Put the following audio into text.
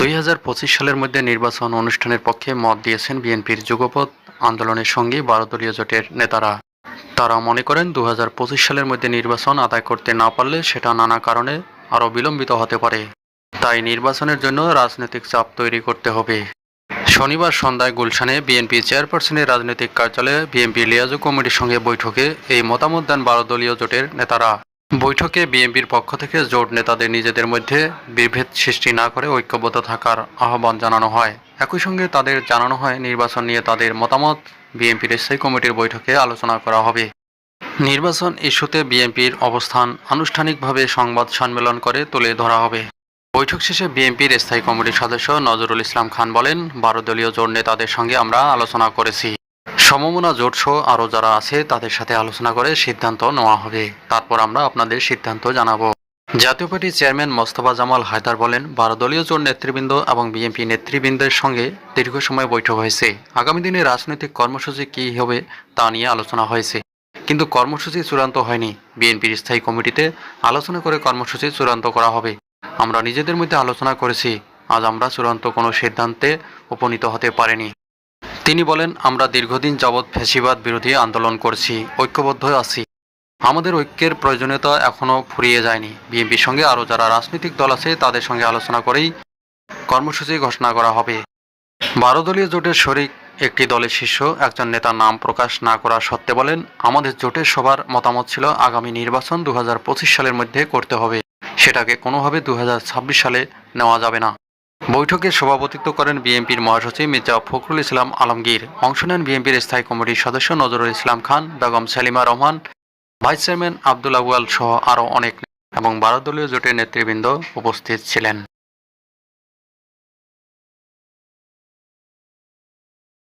দুই হাজার পঁচিশ সালের মধ্যে নির্বাচন অনুষ্ঠানের পক্ষে মত দিয়েছেন বিএনপির যুগপৎ আন্দোলনের সঙ্গে বারো দলীয় জোটের নেতারা। তারা মনে করেন দু হাজার পঁচিশ সালের মধ্যে নির্বাচন আদায় করতে না পারলে সেটা নানা কারণে আরও বিলম্বিত হতে পারে। তাই নির্বাচনের জন্য রাজনৈতিক চাপ তৈরি করতে হবে। শনিবার সন্ধ্যায় গুলশানে বিএনপি চেয়ারপারসনের রাজনৈতিক কার্যালয়ে বিএনপি লিয়াজু কমিটির সঙ্গে বৈঠকে এই মতামত দেন বারো দলীয় জোটের নেতারা। বৈঠকে বিএনপির পক্ষ থেকে জোট নেতাদের নিজেদের মধ্যে বিভেদ সৃষ্টি না করে ঐক্যবদ্ধ থাকার আহ্বান জানানো হয়। একই সঙ্গে তাদের জানানো হয়, নির্বাচন নিয়ে তাদের মতামত বিএনপির স্থায়ী কমিটির বৈঠকে আলোচনা করা হবে। নির্বাচন ইস্যুতে বিএনপির অবস্থান আনুষ্ঠানিকভাবে সংবাদ সম্মেলন করে তুলে ধরা হবে। বৈঠক শেষে বিএনপির স্থায়ী কমিটির সদস্য নজরুল ইসলাম খান বলেন, বারো দলীয় জোট নেতাদের সঙ্গে আমরা আলোচনা করেছি। সমমনা জোট সহ আরও যারা আছে, তাদের সাথে আলোচনা করে সিদ্ধান্ত নেওয়া হবে। তারপর আমরা আপনাদের সিদ্ধান্ত জানাব। জাতীয় পার্টির চেয়ারম্যান মোস্তফা জামাল হায়দার বলেন বারো দলীয় জোট নেতৃবৃন্দ এবং বিএনপি নেতৃবৃন্দের সঙ্গে দীর্ঘ সময় বৈঠক হয়েছে। আগামী দিনে রাজনৈতিক কর্মসূচি কী হবে, তা নিয়ে আলোচনা হয়েছে। কিন্তু কর্মসূচি চূড়ান্ত হয়নি। বিএনপির স্থায়ী কমিটিতে আলোচনা করে কর্মসূচি চূড়ান্ত করা হবে। আমরা নিজেদের মধ্যে আলোচনা করেছি। আজ আমরা চূড়ান্ত কোনো সিদ্ধান্তে উপনীত হতে পারিনি। তিনি বলেন, আমরা দীর্ঘদিন যাবৎ ফ্যাসিবাদ বিরোধী আন্দোলন করছি, ঐক্যবদ্ধ আছি। আমাদের ঐক্যের প্রয়োজনীয়তা এখনও ফুরিয়ে যায়নি। বিএনপির সঙ্গে আরও যারা রাজনৈতিক দল আছে, তাদের সঙ্গে আলোচনা করেই কর্মসূচি ঘোষণা করা হবে। বারো দলীয় জোটের শরিক একটি দলের শীর্ষ, একজন নেতার নাম প্রকাশ না করা সত্ত্বে বলেন, আমাদের জোটের সবার মতামত ছিল আগামী নির্বাচন দু হাজার পঁচিশ সালের মধ্যে করতে হবে। সেটাকে কোনোভাবে দু হাজার ছাব্বিশ সালে নেওয়া যাবে না। বৈঠকে সভাপতিত্ব করেন বিএনপির মহাসচিব মির্জা ফখরুল ইসলাম আলমগীর। অংশ নেন বিএনপির স্থায়ী কমিটির সদস্য নজরুল ইসলাম খান, বেগম সালিমা রহমান, ভাইস চেয়ারম্যান আব্দুল সহ আরও অনেক এবং বারো দলীয় জোটের নেতৃবৃন্দ উপস্থিত ছিলেন।